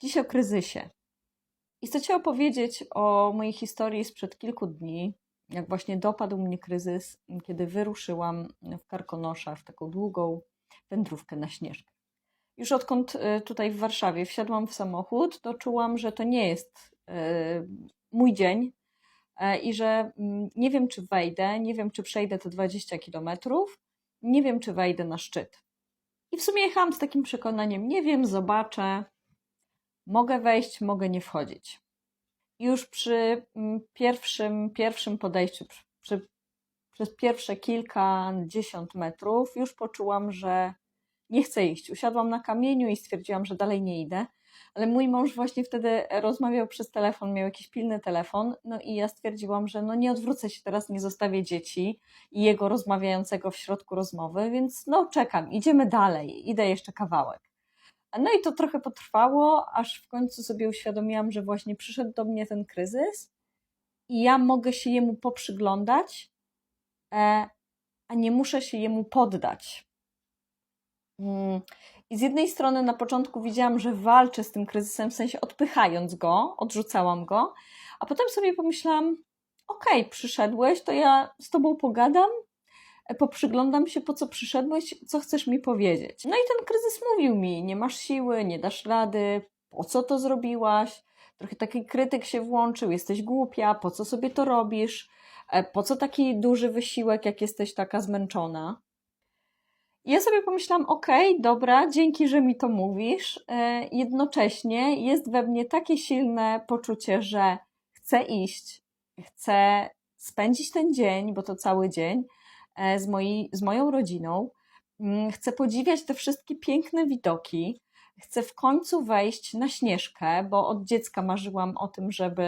Dziś o kryzysie. I chcę Ci opowiedzieć o mojej historii sprzed kilku dni, jak właśnie dopadł mnie kryzys, kiedy wyruszyłam w Karkonoszach w taką długą wędrówkę na Śnieżkę. Już odkąd y, tutaj w Warszawie wsiadłam w samochód, to czułam, że to nie jest y, mój dzień e, i że mm, nie wiem, czy wejdę, nie wiem, czy przejdę te 20 kilometrów, nie wiem, czy wejdę na szczyt. I w sumie jechałam z takim przekonaniem, nie wiem, zobaczę, mogę wejść, mogę nie wchodzić. Już przy mm, pierwszym, pierwszym podejściu, przy, przez pierwsze kilkadziesiąt metrów, już poczułam, że nie chcę iść. Usiadłam na kamieniu i stwierdziłam, że dalej nie idę. Ale mój mąż właśnie wtedy rozmawiał przez telefon, miał jakiś pilny telefon, no i ja stwierdziłam, że no nie odwrócę się teraz, nie zostawię dzieci i jego rozmawiającego w środku rozmowy, więc no czekam, idziemy dalej, idę jeszcze kawałek. No i to trochę potrwało, aż w końcu sobie uświadomiłam, że właśnie przyszedł do mnie ten kryzys i ja mogę się jemu poprzyglądać, e, a nie muszę się jemu poddać. Mm, I z jednej strony na początku widziałam, że walczę z tym kryzysem, w sensie odpychając go, odrzucałam go, a potem sobie pomyślałam, okej, okay, przyszedłeś, to ja z tobą pogadam, poprzyglądam się, po co przyszedłeś, co chcesz mi powiedzieć. No i ten kryzys mówił mi, nie masz siły, nie dasz rady, po co to zrobiłaś? Trochę taki krytyk się włączył, jesteś głupia, po co sobie to robisz? E, po co taki duży wysiłek, jak jesteś taka zmęczona? Ja sobie pomyślałam, okej, okay, dobra, dzięki, że mi to mówisz. E, jednocześnie jest we mnie takie silne poczucie, że chcę iść, chcę spędzić ten dzień, bo to cały dzień, z, moi, z moją rodziną. Mm, chcę podziwiać te wszystkie piękne widoki. Chcę w końcu wejść na Śnieżkę, bo od dziecka marzyłam o tym, żeby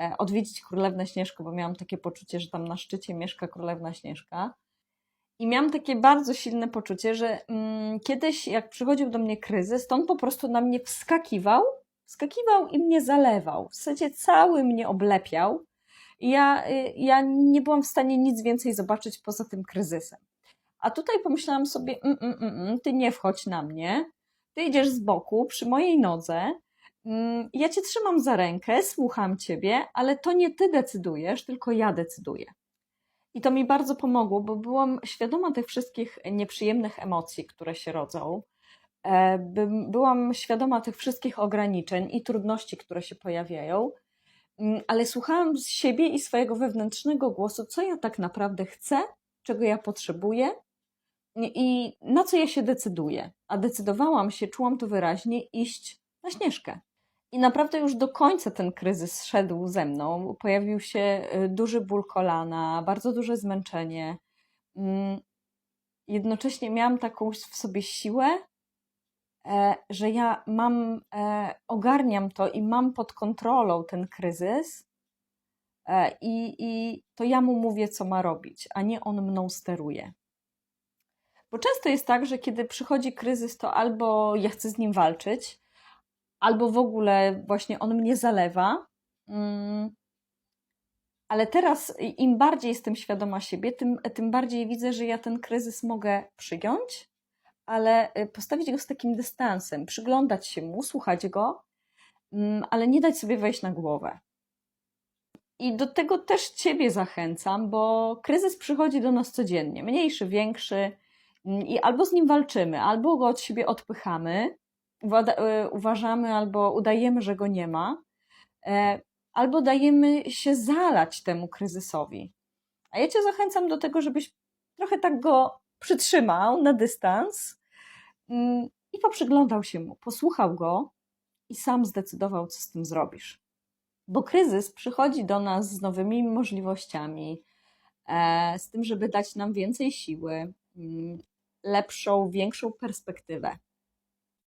e, odwiedzić Królewnę Śnieżkę, bo miałam takie poczucie, że tam na szczycie mieszka Królewna Śnieżka. I miałam takie bardzo silne poczucie, że mm, kiedyś, jak przychodził do mnie kryzys, to on po prostu na mnie wskakiwał, wskakiwał i mnie zalewał. W zasadzie cały mnie oblepiał. Ja, y, ja nie byłam w stanie nic więcej zobaczyć poza tym kryzysem. A tutaj pomyślałam sobie, mm, mm, mm, ty nie wchodź na mnie, ty idziesz z boku, przy mojej nodze, ja cię trzymam za rękę, słucham ciebie, ale to nie ty decydujesz, tylko ja decyduję. I to mi bardzo pomogło, bo byłam świadoma tych wszystkich nieprzyjemnych emocji, które się rodzą. E, byłam świadoma tych wszystkich ograniczeń i trudności, które się pojawiają, ale słuchałam z siebie i swojego wewnętrznego głosu, co ja tak naprawdę chcę, czego ja potrzebuję i na co ja się decyduję. A decydowałam się, czułam to wyraźnie, iść na śnieżkę. I naprawdę już do końca ten kryzys szedł ze mną. Pojawił się y, duży ból kolana, bardzo duże zmęczenie. Mm, jednocześnie miałam taką w sobie siłę, że ja mam, e, ogarniam to i mam pod kontrolą ten kryzys. E, I, I to ja mu mówię, co ma robić, a nie on mną steruje. Bo często jest tak, że kiedy przychodzi kryzys, to albo ja chcę z nim walczyć, albo w ogóle właśnie on mnie zalewa. Mm. Ale teraz im bardziej jestem świadoma siebie, tym, tym bardziej widzę, że ja ten kryzys mogę przyjąć, ale y, postawić go z takim dystansem, przyglądać się mu, słuchać go, mm, ale nie dać sobie wejść na głowę. I do tego też Ciebie zachęcam, bo kryzys przychodzi do nas codziennie, mniejszy, większy, mm, i albo z nim walczymy, albo go od siebie odpychamy, E, uważamy albo udajemy, że go nie ma, e, albo dajemy się zalać temu kryzysowi. A ja Cię zachęcam do tego, żebyś trochę tak go przytrzymał na dystans i poprzyglądał się mu, posłuchał go i sam zdecydował, co z tym zrobisz. Bo kryzys przychodzi do nas z nowymi możliwościami, e, z tym, żeby dać nam więcej siły, mm, lepszą, większą perspektywę.